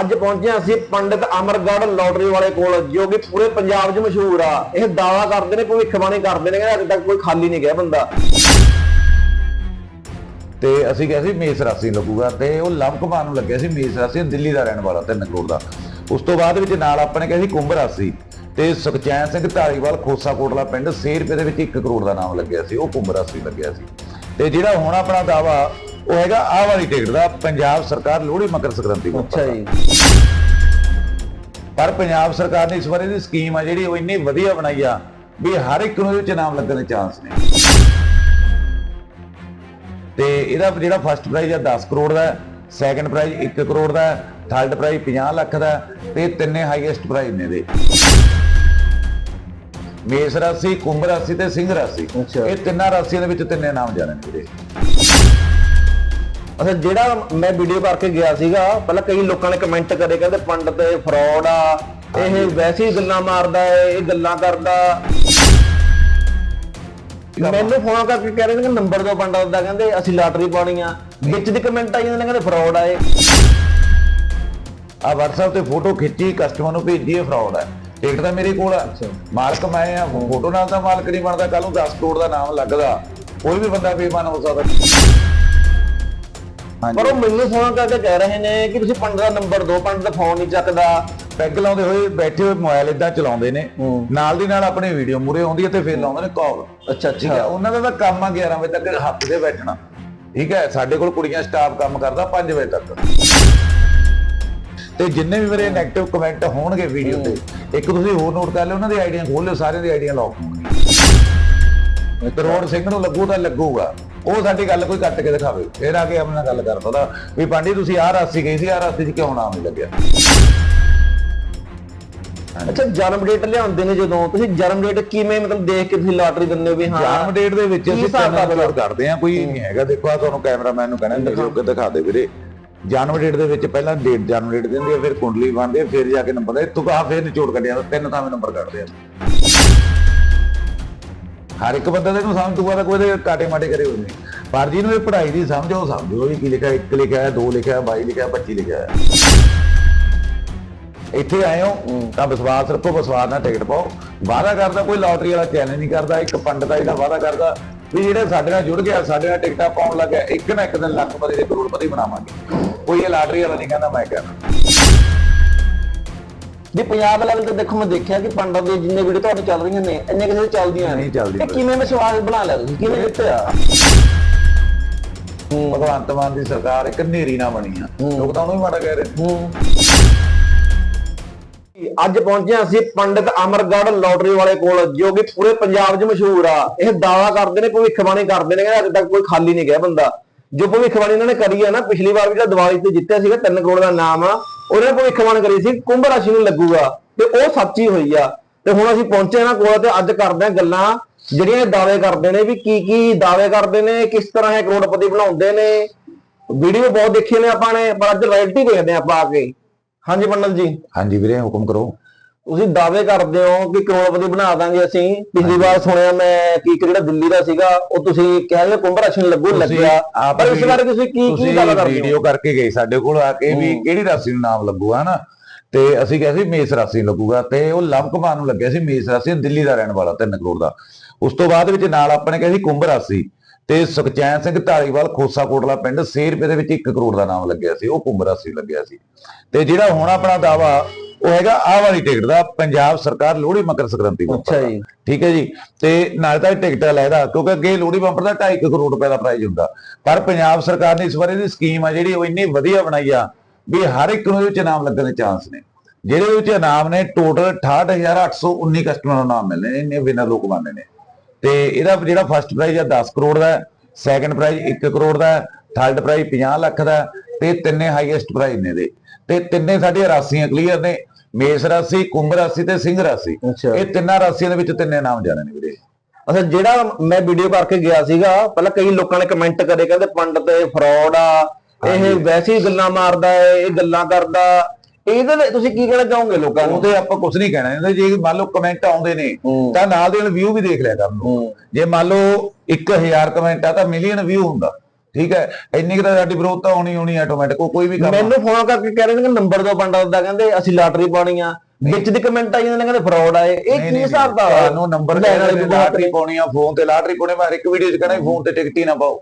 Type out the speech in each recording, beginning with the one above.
ਅੱਜ ਪਹੁੰਚੇ ਹਾਂ ਅਸੀਂ ਪੰਡਿਤ ਅਮਰਗੜ੍ਹ ਲੋਟਰੀ ਵਾਲੇ ਕੋਲ, ਜੋ ਕਿ ਪੂਰੇ ਪੰਜਾਬ 'ਚ ਮਸ਼ਹੂਰ ਆ। ਇਹ ਦਾਵਾ ਕਰਦੇ ਨੇ ਭਵਿੱਖਬਾਣੀ ਕਰਦੇ ਨੇ ਕਿ ਅੱਜ ਤੱਕ ਕੋਈ ਖਾਲੀ ਨਹੀਂ ਗਿਆ ਬੰਦਾ। ਤੇ ਅਸੀਂ ਕਿਹਾ ਸੀ ਮੇਸ ਰਾਸੀ ਲੱਗੂਗਾ, ਤੇ ਉਹ ਲੰਬਕਮਾਨ ਨੂੰ ਲੱਗਿਆ ਸੀ ਮੇਸ ਰਾਸੀ ਦਿੱਲੀ ਦਾ ਰਹਿਣ ਵਾਲਾ, ਤਿੰਨ ਕਰੋੜ ਦਾ। ਉਸ ਤੋਂ ਬਾਅਦ ਵਿੱਚ ਨਾਲ ਆਪਾਂ ਨੇ ਕਿਹਾ ਸੀ ਕੁੰਭ ਰਾਸੀ, ਤੇ ਸੁਖਚੈਨ ਸਿੰਘ ਧਾਰੀਵਾਲ ਖੋਸਾ ਕੋਟਲਾ ਪਿੰਡ 6 ਰੁਪਏ ਦੇ ਵਿੱਚ 1 ਕਰੋੜ ਦਾ ਨਾਮ ਲੱਗਿਆ ਸੀ, ਉਹ ਕੁੰਭ ਰਾਸੀ ਲੱਗਿਆ ਸੀ। ਤੇ ਜਿਹੜਾ ਹੁਣ ਆਪਣਾ ਦਾਵਾ ਉਹ ਹੈਗਾ ਆਹ ਵਾਲੀ ਟਿਕਟ ਦਾ ਪੰਜਾਬ ਸਰਕਾਰ ਲੋਹੜੀ ਮਕਰ ਸੰਕ੍ਰਾਂਤੀ ਨੂੰ ਅੱਛਾ ਜੀ। ਪਰ ਪੰਜਾਬ ਸਰਕਾਰ ਨੇ ਇਸ ਵਾਰੀ ਦੀ ਸਕੀਮ ਆ ਜਿਹੜੀ ਉਹ ਇੰਨੀ ਵਧੀਆ ਬਣਾਈ ਆ ਵੀ ਹਰ ਇੱਕ ਨੂੰ ਇਹਦੇ ਵਿੱਚ ਨਾਮ ਲੱਗਣ ਦੇ ਚਾਂਸ ਨੇ। ਤੇ ਇਹਦਾ ਜਿਹੜਾ ਫਸਟ ਪ੍ਰਾਈਜ਼ ਆ 10 ਕਰੋੜ ਦਾ ਸੈਕੰਡ ਪ੍ਰਾਈਜ਼ 1 ਕਰੋੜ ਦਾ ਥਰਡ ਪ੍ਰਾਈਜ਼ 50 ਲੱਖ ਦਾ ਤੇ ਤਿੰਨੇ ਹਾਈਐਸਟ ਪ੍ਰਾਈਜ਼ ਨੇ ਦੇ ਮੇਸ ਰਾਸ਼ੀ ਕੁੰਭ ਰਾਸ਼ੀ ਤੇ ਸਿੰਘ ਰਾਸ਼ੀ। ਇਹ ਤਿੰਨਾਂ ਰਾਸ਼ੀਆਂ ਦੇ ਵਿੱਚ ਤਿੰਨੇ ਨਾਮ ਜਾਣੇ ਨੇ ਵੀਰੇ ਅੱਛਾ ਜਿਹੜਾ ਮੈਂ ਵੀਡੀਓ ਕਰਕੇ ਗਿਆ ਸੀਗਾ ਪਹਿਲਾਂ ਕਈ ਲੋਕਾਂ ਨੇ ਕਮੈਂਟ ਕਰੇ ਕਹਿੰਦੇ ਪੰਡਤ ਇਹ ਫਰਾਡ ਆ ਇਹ ਵੈਸੇ ਹੀ ਗੱਲਾਂ ਮਾਰਦਾ ਹੈ ਇਹ ਗੱਲਾਂ ਕਰਦਾ। ਮੈਨੂੰ ਫੋਨ ਕਰਕੇ ਕਹਿ ਰਹੇ ਨੇ ਕਿ ਨੰਬਰ ਦੋ ਪੰਡਤ ਦਾ ਕਹਿੰਦੇ ਅਸੀਂ ਲਾਟਰੀ ਪਾਉਣੀ ਆ। ਵਿੱਚ ਦੀ ਕਮੈਂਟ ਆਈ ਜਾਂਦੇ ਨੇ ਕਹਿੰਦੇ ਫਰਾਡ ਆ ਇਹ। ਆ WhatsApp ਤੇ ਫੋਟੋ ਖਿੱਚੀ ਕਸਟਮਰ ਨੂੰ ਭੇਜੀ ਇਹ ਫਰਾਡ ਹੈ ਟਿਕਟ ਤਾਂ ਮੇਰੇ ਕੋਲ ਆ। ਮਾਲਕ ਮੈਂ ਆ ਫੋਟੋ ਨਾਲ ਤਾਂ ਮਾਲਕ ਨਹੀਂ ਬਣਦਾ ਕੱਲ ਨੂੰ 10 ਕਰੋੜ ਦਾ ਨਾਮ ਲੱਗਦਾ। ਕੋਈ ਵੀ ਬੰਦਾ ਬੇਈਮਾਨ ਹੋ ਸਕਦਾ। ਪਰ ਉਹ ਮੈਨੂੰ ਫੋਨ ਕਰਕੇ ਕਹਿ ਰਹੇ ਨੇ ਕਿ ਤੁਸੀਂ ਪੰਡਤ ਦਾ ਨੰਬਰ ਦੋ ਪੰਡਤ ਦਾ ਫੋਨ ਨਹੀਂ ਚੱਕਦਾ। ਪੈਗ ਲਾਉਂਦੇ ਹੋਏ ਬੈਠੇ ਹੋਏ ਮੋਬਾਈਲ ਇਦਾਂ ਚਲਾਉਂਦੇ ਨੇ। ਨਾਲ ਦੀ ਨਾਲ ਆਪਣੀ ਵੀਡੀਓ ਮੂਰੇ ਆਉਂਦੀ ਹੈ ਤੇ ਫਿਰ ਲਾਉਂਦੇ ਨੇ ਕਾਲ ਅੱਛਾ ਠੀਕ ਹੈ ਉਹਨਾਂ ਦਾ ਤਾਂ ਕੰਮ ਆ 11 ਵਜੇ ਤੱਕ ਹੱਥ ਦੇ ਬੈਠਣਾ। ਠੀਕ ਹੈ ਸਾਡੇ ਕੋਲ ਕੁੜੀਆਂ ਸਟਾਫ ਕੰਮ ਕਰਦਾ 5 ਵਜੇ ਤੱਕ। ਤੇ ਜਿੰਨੇ ਵੀ ਮੇਰੇ 네ਗੇਟਿਵ ਕਮੈਂਟ ਹੋਣਗੇ ਵੀਡੀਓ ਤੇ ਇੱਕ ਤੁਸੀਂ ਹੋਰ ਨੋਟ ਕਰ ਲਿਓ ਉਹਨਾਂ ਦੀ ਆਈਡੀਆਂ ਖੋਲ ਲਿਓ ਸਾਰਿਆਂ ਦੀ ਆਈਡੀਆਂ ਲੌਕ ਹੋਣਗੀਆਂ। ਕਰੋੜ ਸਿੰਘ ਨੂੰ ਲੱਗੂ ਤਾਂ ਲੱਗੂਗਾ। ਉਹ ਸਾਡੀ ਗੱਲ ਕੋਈ ਕੱਟ ਕੇ ਦਿਖਾਵੇ। ਫਿਰ ਆ ਕੇ ਆਪਣੇ ਗੱਲ ਕਰ ਪਤਾ। ਵੀ ਪਾਂਡੀ ਤੁਸੀਂ ਆਹ ਰਾਸੀ ਗਈ ਸੀ ਆਹ ਰਾਸੀ 'ਚ ਕਿਉਂ ਨਾਮ ਨਹੀਂ ਲੱਗਿਆ? ਅੱਛਾ ਜਨਮ ਡੇਟ ਲਿਆਉਂਦੇ ਨੇ ਜਦੋਂ? ਤੁਸੀਂ ਜਨਮ ਡੇਟ ਕਿਵੇਂ ਮਤਲਬ ਦੇਖ ਕੇ ਤੁਸੀਂ ਲਾਟਰੀ ਦਿੰਦੇ ਹੋ ਵੀ ਹਾਂ ਜਨਮ ਡੇਟ ਦੇ ਵਿੱਚ ਅਸੀਂ ਕਿਤਾਬ ਅਪਲੋਡ ਕਰਦੇ ਆ ਕੋਈ ਨਹੀਂ ਹੈਗਾ। ਦੇਖੋ ਆ ਤੁਹਾਨੂੰ ਕੈਮਰਾਮੈਨ ਨੂੰ ਕਹਿਣਾ ਦਿਖਾਓ ਕਿ ਦਿਖਾ ਦੇ ਵੀਰੇ। ਜਨਮ ਡੇਟ ਦੇ ਵਿੱਚ ਪਹਿਲਾਂ ਡੇਟ ਜਨਮ ਡੇਟ ਦਿੰਦੇ ਆ ਫਿਰ ਕੁੰਡਲੀ ਬਣਦੇ ਆ ਫਿਰ ਜਾ ਕੇ ਨੰਬਰ ਇੱਥੋਂ ਕਾ ਫਿਰ ਨਿਚੋੜ ਕੱਢਿਆ ਤਿੰਨ ਥਾਵੇਂ ਨੰਬਰ ਕੱਢਦੇ ਆ। ਹਰ ਇੱਕ ਬੰਦੇ ਦੇ ਨੂੰ ਸਮਝ ਦੂਆ ਤਾਂ ਕੋਈ ਦੇ ਕਾਟੇ ਮਾਟੇ ਕਰੇ ਨੇ। ਪਰ ਜਿਹਨੂੰ ਇਹ ਪੜ੍ਹਾਈ ਦੀ ਸਮਝ ਉਹ ਸਮਝੋ ਵੀ ਕੀ ਲਿਖਿਆ ਇੱਕ ਲਿਖਿਆ ਹੈ ਦੋ ਲਿਖਿਆ ਹੈ 22 ਲਿਖਿਆ ਹੈ 25 ਲਿਖਿਆ। ਹੈ ਇੱਥੇ ਆਏ ਹੋ ਤਾਂ ਵਿਸ਼ਵਾਸ ਰੱਖੋ ਵਿਸ਼ਵਾਸ ਨਾਲ ਟਿਕਟ ਪਾਓ। ਵਾਅਦਾ ਕਰਦਾ ਕੋਈ ਲਾਟਰੀ ਵਾਲਾ ਚੈਲੰਜ ਨਹੀਂ ਕਰਦਾ ਇੱਕ ਪੰਡਤ ਆ ਜਿਹੜਾ ਵਾਅਦਾ ਕਰਦਾ ਵੀ ਜਿਹੜੇ ਸਾਡੇ ਨਾਲ ਜੁੜ ਗਿਆ ਸਾਡੇ ਨਾਲ ਟਿਕਟਾਂ ਪਾਉਣ ਲੱਗਿਆ ਇੱਕ ਨਾ ਇੱਕ ਦਿਨ ਲੱਖਪਤੀ ਤੇ ਕਰੋੜਪਤੀ ਬਣਾਵਾਂਗੇ। ਕੋਈ ਇਹ ਲਾਟਰੀ ਵਾਲਾ ਨਹੀਂ ਕਹਿੰਦਾ ਮੈਂ ਕਹਿੰਦਾ ਵੀ ਪੰਜਾਬ ਲੈਵਲ ਤੇ ਦੇਖੋ ਮੈਂ ਦੇਖਿਆ ਕਿ ਪੰਡਤ ਦੇ ਜਿੰਨੇ ਵੀਡੀਓ ਤੁਹਾਡੇ ਚੱਲ ਰਹੀਆਂ ਨੇ ਇੰਨੇ ਕਿਸੇ ਦੇ ਚੱਲਦੀਆਂ ਨਹੀਂ ਚੱਲਦੀਆਂ। ਇਹ ਕਿਵੇਂ ਵਿਸ਼ਵਾਸ ਬਣਾ ਲਿਆ ਤੁਸੀਂ? ਕਿਵੇਂ ਜਿੱਤਿਆ? ਭਗਵੰਤ ਮਾਨ ਦੀ ਸਰਕਾਰ ਇੱਕ ਨੇਰੀ ਨਾ ਬਣੀ ਆ। ਲੋਕ ਤਾਂ ਉਹਨੂੰ ਹੀ ਮਾੜਾ ਕਹਿ ਰਹੇ ਨੇ। ਅੱਜ ਪਹੁੰਚੇ ਹਾਂ ਅਸੀਂ ਪੰਡਿਤ ਅਮਰਗੜ੍ਹ ਲੋਟਰੀ ਵਾਲੇ ਕੋਲ ਜੋ ਕਿ ਪੂਰੇ ਪੰਜਾਬ 'ਚ ਮਸ਼ਹੂਰ ਆ। ਇਹ ਦਾਵਾ ਕਰਦੇ ਨੇ ਭਵਿੱਖਬਾਣੀ ਕਰਦੇ ਨੇ ਕਿ ਅੱਜ ਤੱਕ ਕੋਈ ਖਾਲੀ ਨਹੀਂ ਗਿਆ ਬੰਦਾ। ਜੋ ਭਵਿੱਖਬਾਣੀ ਇਹਨਾਂ ਨੇ ਕਰੀ ਆ ਨਾ ਪਿਛਲੀ ਵਾਰ ਵੀ ਜਿਹੜਾ ਦੀਵਾਲੀ ਤੇ ਜਿੱਤਿਆ ਸੀਗਾ 3 ਕਰੋੜ ਦਾ ਨਾਮ ਆ। ਉਹਨੇ ਭਵਿੱਖਬਾਣੀ ਕਰੀ ਸੀ, ਕੁੰਭ ਰਾਸ਼ੀ ਨੂੰ ਲੱਗੂਗਾ, ਤੇ ਉਹ ਸੱਚੀ ਹੋਈ ਆ। ਤੇ ਹੁਣ ਅਸੀਂ ਪਹੁੰਚੇ ਨਾ ਕੋਲ ਤੇ ਅੱਜ ਕਰਦੇ ਆ ਗੱਲਾਂ, ਜਿਹੜੀਆਂ ਦਾਅਵੇ ਕਰਦੇ ਨੇ ਵੀ ਕੀ ਕੀ ਦਾਅਵੇ ਕਰਦੇ ਨੇ, ਕਿਸ ਤਰ੍ਹਾਂ ਇਹ ਕਰੋੜਪਤੀ ਬਣਾਉਂਦੇ ਨੇ। ਵੀਡੀਓ ਬਹੁਤ ਦੇਖੀ ਨੇ ਆਪਾਂ ਨੇ, ਪਰ ਅੱਜ ਰਿਐਲਿਟੀ ਦੇਖਦੇ ਆ ਆਪਾਂ ਆ ਕੇ। ਹਾਂਜੀ ਪੰਡਲ ਜੀ। ਹਾਂਜੀ ਵੀਰੇ, ਹੁਕਮ ਕਰੋ। ਤੁਸੀਂ ਦਾਅਵੇ ਕਰਦੇ ਹੋ ਕਿ ਕਰੋੜਪਤੀ ਬਣਾ ਦਾਂਗੇ ਅਸੀਂ। ਪਿਛਲੀ ਵਾਰ ਸੁਣਿਆ ਮੈਂ ਕਿ ਇੱਕ ਜਿਹੜਾ ਦਿੱਲੀ ਦਾ ਸੀਗਾ ਉਹ ਤੁਸੀਂ ਕਿਹਾ ਕਿ ਕੁੰਭ ਰਾਸ਼ੀ ਨੂੰ ਲੱਗੂ ਲੱਗਿਆ। ਪਰ ਇਸ ਬਾਰੇ ਤੁਸੀਂ ਕੀ ਕੀ ਦਾਅਵਾ ਕਰਦੇ ਹੋ? ਵੀਡੀਓ ਕਰਕੇ ਗਏ ਸਾਡੇ ਕੋਲ ਆ ਕੇ ਵੀ ਕਿਹੜੀ ਰਾਸ਼ੀ ਨੂੰ ਨਾਮ ਲੱਗੂਗਾ ਹਨਾ? ਤੇ ਅਸੀਂ ਕਿਹਾ ਸੀ ਮੇਸ ਰਾਸ਼ੀ ਲੱਗੂਗਾ ਤੇ ਉਹ ਲੰਬਕਮਾਨ ਨੂੰ ਲੱਗਿਆ ਸੀ ਮੇਸ ਰਾਸ਼ੀ ਦਿੱਲੀ ਦਾ ਰਹਿਣ ਵਾਲਾ 3 ਕਰੋੜ ਦਾ। ਉਸ ਤੋਂ ਬਾਅਦ ਵਿੱਚ ਨਾਲ ਆਪਾਂ ਨੇ ਕਿਹਾ ਸੀ ਕੁੰਭ ਰਾਸ਼ੀ ਤੇ ਸੁਖਚੈਨ ਸਿੰਘ ਧਾਰੀਵਾਲ ਖੋਸਾ ਕੋਟਲਾ ਪਿੰਡ 6 ਰੁਪਏ ਦੇ ਵਿੱਚ 1 ਕਰੋੜ ਦਾ ਨਾਮ ਲੱਗਿਆ ਸੀ ਉਹ ਕੁੰਭ ਰਾਸ਼ੀ ਲੱਗਿਆ ਸੀ। ਤੇ ਜਿਹੜਾ ਹੁਣ ਆਪਣਾ ਦਾਵਾ ਉਹ ਹੈਗਾ ਆਹ ਵਾਲੀ ਟਿਕਟ ਦਾ ਪੰਜਾਬ ਸਰਕਾਰ ਲੋਹੜੀ ਮਕਰ ਸੰਕ੍ਰਾਂਤੀ ਅੱਛਾ ਜੀ। ਠੀਕ ਹੈ ਜੀ। ਤੇ ਨਾਲ ਤਾਂ ਟਿਕਟ ਲੈਦਾ ਕਿਉਂਕਿ ਅੱਗੇ ਲੋਹੜੀ ਬੰਪਰ ਦਾ 2.5 ਕਰੋੜ ਰੁਪਏ ਦਾ ਪ੍ਰਾਈਜ਼ ਹੁੰਦਾ। ਪਰ ਪੰਜਾਬ ਸਰਕਾਰ ਨੇ ਇਸ ਵਾਰੀ ਦੀ ਸਕੀਮ ਆ ਜਿਹੜੀ ਉਹ ਇੰਨੀ ਵਧੀਆ ਬਣਾਈ ਆ ਵੀ ਹਰ ਇੱਕ ਨੂੰ ਇਹਦੇ ਵਿੱਚ ਨਾਮ ਲੱਗਣ ਦੇ ਚਾਂਸ ਨੇ। ਜਿਹੜੇ ਵਿੱਚ ਇਨਾਮ ਨੇ ਟੋਟਲ 68819 ਕਸਟਮਰ ਨੂੰ ਨਾਮ ਮਿਲਨੇ ਨੇ ਇੰਨੇ ਵਿਨਰ ਲੋਕ ਬਣਨੇ ਨੇ। ਤੇ ਇਹਦਾ ਜਿਹੜਾ ਫਸਟ ਪ੍ਰਾਈਜ਼ ਆ 10 ਕਰੋੜ ਦਾ ਸੈਕੰਡ ਪ੍ਰਾਈਜ਼ 1 ਕਰੋੜ ਦਾ ਥਰਡ ਪ੍ਰਾਈਜ਼ 50 ਲੱਖ ਦਾ ਤੇ ਤਿੰਨੇ ਹਾਈਐਸਟ ਪ੍ਰਾਈਜ਼ ਨੇ ਦੇ ਤੇ ਤਿੰਨੇ ਸਾਡੀਆਂ ਰਾਸ਼ੀਆਂ ਕਲੀਅਰ ਨੇ ਮੇਸ ਰਾਸ਼ੀ ਕੁੰਭ ਰਾਸ਼ੀ ਤੇ ਸਿੰਘ ਰਾਸ਼ੀ। ਇਹ ਤਿੰਨਾਂ ਰਾਸ਼ੀਆਂ ਦੇ ਵਿੱਚ ਤਿੰਨੇ ਨਾਮ ਜਾਣੇ ਨੇ ਵੀਰੇ। ਅੱਛਾ ਜਿਹੜਾ ਮੈਂ ਵੀਡੀਓ ਕਰਕੇ ਗਿਆ ਸੀਗਾ ਪਹਿਲਾਂ ਕਈ ਲੋਕਾਂ ਨੇ ਕਮੈਂਟ ਕਰੇ ਕਹਿੰਦੇ ਪੰਡਤ ਇਹ ਫਰਾਡ ਆ ਇਹ ਵੈਸੇ ਗੱਲਾਂ ਮਾਰਦਾ ਹੈ ਇਹ ਗੱਲਾਂ ਕਰਦਾ। ਇਹਦੇ ਲਈ ਤੁਸੀਂ ਕੀ ਕਹਿਣਾ ਚਾਹੋਗੇ ਲੋਕਾਂ ਨੂੰ? ਉਹਦੇ ਆਪਾਂ ਕੁਝ ਨਹੀਂ ਕਹਿਣਾ ਇਹਦੇ ਜੇ ਮੰਨ ਲਓ ਕਮੈਂਟ ਆਉਂਦੇ ਨੇ। ਤਾਂ ਨਾਲ ਦੇ ਨਾਲ ਵਿਊ ਵੀ ਦੇਖ ਲਿਆ ਕਰਨ। ਜੇ ਮੰਨ ਲਓ 1000 ਕਮੈਂਟ ਆ ਤਾਂ ਮਿਲੀਅਨ ਵਿਊ ਹੁੰਦਾ। ਠੀਕ ਹੈ ਇੰਨੀ ਕੁ ਤਾਂ ਸਾਡੀ ਵਿਰੋਧਤਾ ਹੋਣੀ ਹੋਣੀ ਆਟੋਮੈਟਿਕ ਕੋਈ ਵੀ ਕੰਮ ਮੈਨੂੰ ਫੋਨ ਕਰਕੇ ਕਹਿ ਰਹੇ ਨੇ ਕਿ ਨੰਬਰ ਦੋ ਪੰਡਤ ਦਾ ਕਹਿੰਦੇ ਅਸੀਂ ਲਾਟਰੀ ਪਾਉਣੀ ਆ ਵਿੱਚ ਦੀ ਕਮੈਂਟ ਆਈ ਜਾਂਦੇ ਨੇ ਕਹਿੰਦੇ ਫਰਾਡ ਆਏ ਇਹ। ਕੀ ਹਿਸਾਬ ਦਾ ਤੁਹਾਨੂੰ ਨੰਬਰ ਲੈਣ ਵਾਲੇ ਲਾਟਰੀ ਪਾਉਣੀ ਆ ਫੋਨ ਤੇ ਲਾਟਰੀ ਪਾਉਣੀ ਮੈਂ ਇੱਕ ਵੀਡੀਓ 'ਚ ਕਹਿਣਾ ਫੋਨ ਤੇ ਟਿਕਟ ਹੀ ਨਾ ਪਾਓ।